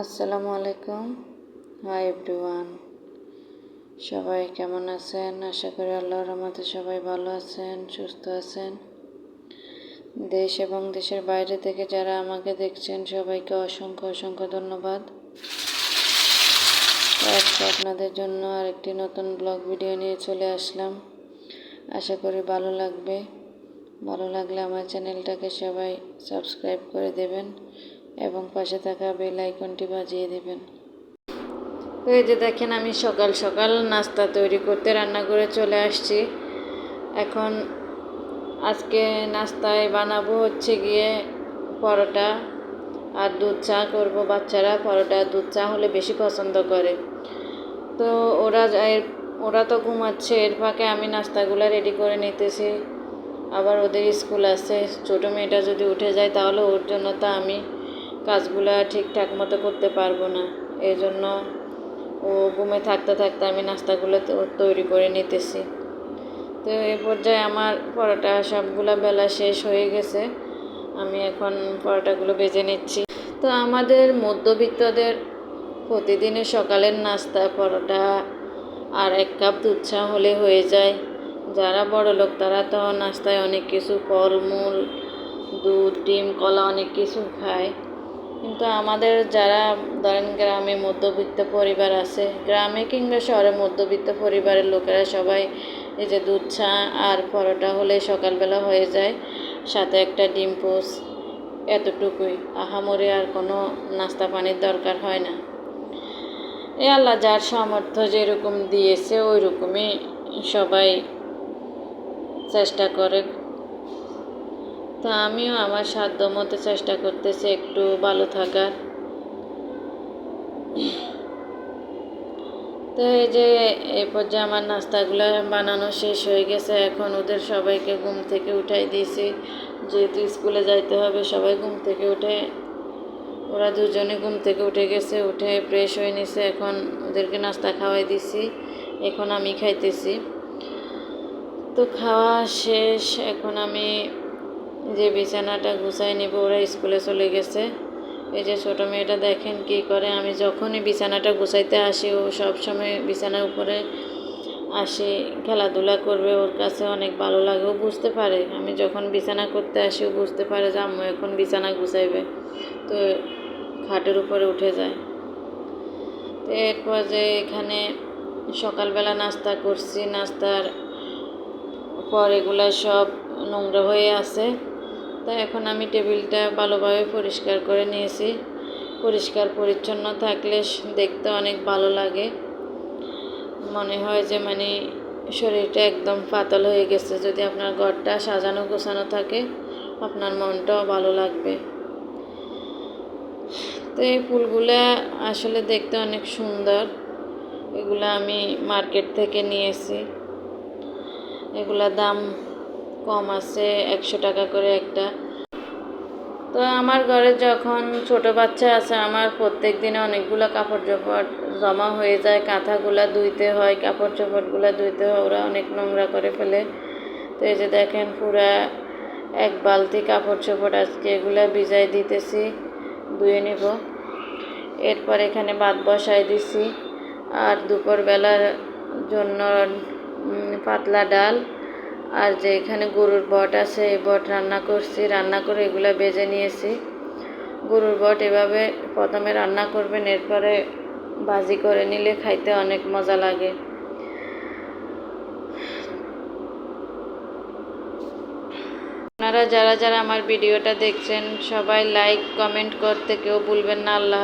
আসসালামু আলাইকুম। Hi everyone সবাই কেমন আছেন? আশা করি আল্লাহর রহমতে সবাই ভালো আছেন, সুস্থ আছেন। দেশ এবং দেশের বাইরে থেকে যারা আমাকে দেখছেন, সবাইকে অসংখ্য অসংখ্য ধন্যবাদ। আজকে আপনাদের জন্য আরেকটি নতুন ব্লগ ভিডিও নিয়ে চলে আসলাম। আশা করি ভালো লাগবে। ভালো লাগলে আমার চ্যানেলটাকে সবাই সাবস্ক্রাইব করে দেবেন। এবং পাশে থাকা বেল আইকনটি বাজিয়ে দেবেন। তো এই যে দেখেন, আমি সকাল সকাল নাস্তা তৈরি করতে রান্না করে চলে আসছি। এখন আজকে নাস্তায় বানাবো হচ্ছে গিয়ে পরোটা আর দুধ চা করব বাচ্চারা। পরোটা দুধ চা হলে বেশি পছন্দ করে। তো ওরা ওরা তো ঘুমাচ্ছে, এর ফাঁকে আমি নাস্তাগুলো রেডি করে নিতেছি। আবার ওদের স্কুল আছে, ছোটো মেয়েটা যদি উঠে যায় তাহলে ওর জন্য তো আমি কাজগুলো ঠিকঠাক মতো করতে পারব না। এই জন্য ও ঘুমে থাকতে থাকতে আমি নাস্তাগুলো তৈরি করে নিতেছি। তো এই পর্যায়ে আমার পরোটা সবগুলো বেলা শেষ হয়ে গেছে। আমি এখন পরোটাগুলো বেজে নিচ্ছি। তো আমাদের মধ্যবিত্তদের প্রতিদিনের সকালের নাস্তা, পরোটা আর এক কাপ চা হলে হয়ে যায়। যারা বড় লোক তারা তো নাস্তায় অনেক কিছু ফলমূল, দুধ, ডিম, কলা অনেক কিছু খায়। কিন্তু আমাদের যারা ধরেন গ্রামে মধ্যবিত্ত পরিবার আছে, গ্রামে কিংবা শহরে মধ্যবিত্ত পরিবারের লোকেরা সবাই এই যে দুধ, চা আর পরোটা হলে সকালবেলা হয়ে যায়, সাথে একটা ডিম পোস, এতটুকুই। আহামরে আর কোনো নাস্তা পানির দরকার হয় না। এ আল্লাহ যার সামর্থ্য যেরকম দিয়েছে ওই রকমই সবাই চেষ্টা করে তো আমিও আমার সাধ্য মতো চেষ্টা করতেছি একটু ভালো থাকার। তো এই যে এই পর্যায়ে আমার নাস্তাগুলো বানানো শেষ হয়ে গেছে। এখন ওদের সবাইকে ঘুম থেকে উঠাই দিয়েছি। যেহেতু স্কুলে যাইতে হবে, সবাই ঘুম থেকে উঠে, ওরা দুজনে ঘুম থেকে উঠে গেছে, উঠে ফ্রেশ হয়ে নিছে। এখন ওদেরকে নাস্তা খাওয়াই দিছি। এখন আমি খাইতেছি। তো খাওয়া শেষ। এখন আমি যে বিছানাটা গুছাই নিব, ওরা স্কুলে চলে গেছে। এই যে ছোটো মেয়েটা দেখেন কি করে, আমি যখনই বিছানাটা গুছাইতে আসি, ও সবসময় বিছানার উপরে আসি, খেলাধুলা করবে, ওর কাছে অনেক ভালো লাগে, ও বুঝতে পারে। আমি যখন বিছানা করতে আসি, ও বুঝতে পারে যে আম্মু এখন বিছানা গুছাইবে, তো খাটের উপরে উঠে যায়। তো এরপর যে এখানে সকালবেলা নাস্তা করছি, নাস্তার পর এগুলো সব নোংরা হয়ে আছে। তাই এখন আমি টেবিলটা ভালোভাবে পরিষ্কার করে নিয়েছি। পরিষ্কার, পরিচ্ছন্ন থাকলে দেখতে অনেক ভালো লাগে। মনে হয় যে মানে শরীরটা একদম পাতল হয়ে গেছে। যদি আপনার ঘরটা সাজানো গোছানো থাকে, আপনার মনটাও ভালো লাগবে। তো এই ফুলগুলো আসলে দেখতে অনেক সুন্দর। এগুলো আমি মার্কেট থেকে নিয়েছি। এগুলোর দাম কম আছে, একশো টাকা করে একটা। তো আমার ঘরে যখন ছোট বাচ্চা আছে, আমার প্রত্যেক দিনে অনেকগুলো কাপড় চোপড় জমা হয়ে যায়। কাঁথাগুলো ধুইতে হয় কাপড় চোপড়গুলো ধুইতে হয়, ওরা অনেক নোংরা করে ফেলে। তো এই যে দেখেন পুরা এক বালতি কাপড় চোপড় আজকে এগুলো ভিজাই দিতেছি, ধুয়ে নেব। এরপর এখানে ভাত বসাই দিছি। আর দুপুরবেলার জন্য পাতলা ডাল আর যে এখানে গরুর বট আছে, এই বট রান্না করছি, রান্না করে এগুলো বেজে নিয়েছি। গরুর বট এভাবে প্রথমে রান্না করবেন, এরপরে ভাজি করে নিলে খাইতে অনেক মজা লাগে। আপনারা যারা যারা আমার ভিডিওটা দেখছেন, সবাই লাইক কমেন্ট করতে কেউ ভুলবেন না, আল্লাহ